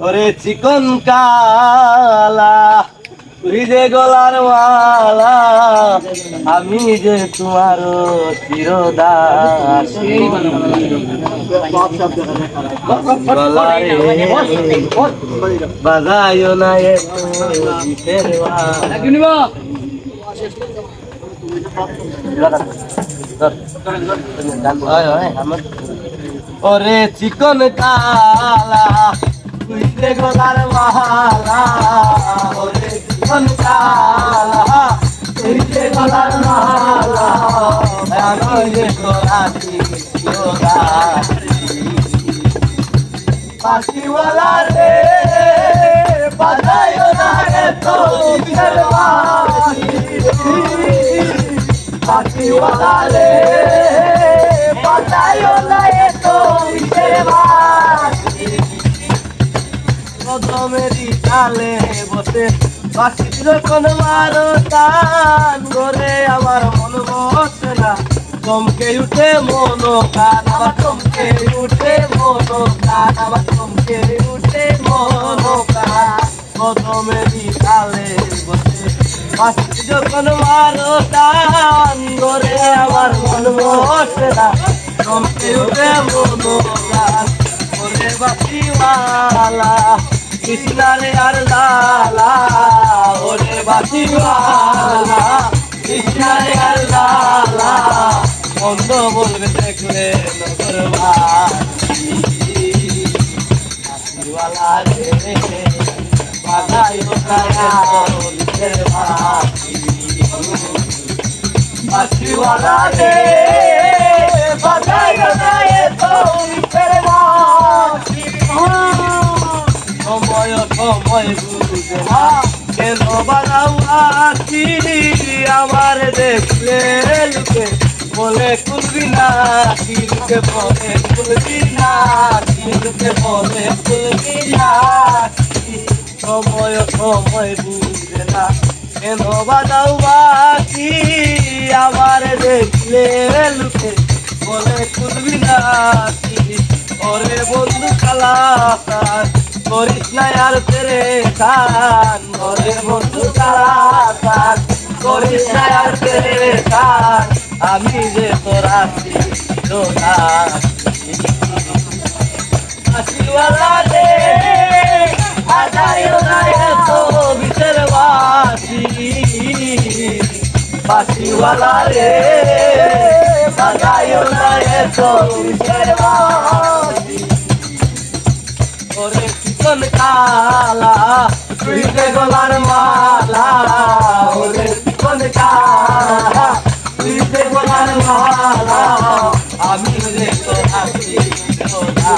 ওরে চিকন কালা তুই যে গলার মালা, আমি যে তোমার চিরদাসী। বাজায়ও না ওরে চিকন কালা তুই যে গলার মালা ওরে চিকন কালা তুই যে গলার মালা আমি তোরাছি পাখিওয়ালা রে রে পাখিওয়ালা রে কদমেরই তালে বসে। বাসি যখন মারো টান করে আমার মন বসে না। চমকে উঠে মন কান, আবার চমকে উঠে মন কান, আবার চমকে উঠে মন কান। কদমেরই তালে বসে। বাসি যখন মারো টান করে আমার মন বসে না। চমকে উঠে মন কান, ওরে বাসিওয়ালা কৃষ্ণারে আর লালা, ওরে বাসিওয়ালা। কৃষ্ণারে আর লালা, মন্দ বলবে দেখলে বাসিওয়ালা রে বাধাই বাসিওয়ালা রে বাধাই দেখলে লুকে, বলে কুলবি না লুকে বলে কুলবি না লুকে বলে কুলবি না সময় সময় বুঝে না, কেন আছি আমার দেখলে লুকে, বলে কুলবি না ওরে বন্ধু কালাকার করিস না আর তেরে কান ওরে বন্ধু কালাকার করিস আমি যে তোর আছি আশিওয়ালা রে আদায়ও না এত বিচের রে আদায়ও না এত ওরে চিকন কালা তুই গলার মালা। ওরে কালা তুই যে গলার মালা আমি রে তো আছি তোরা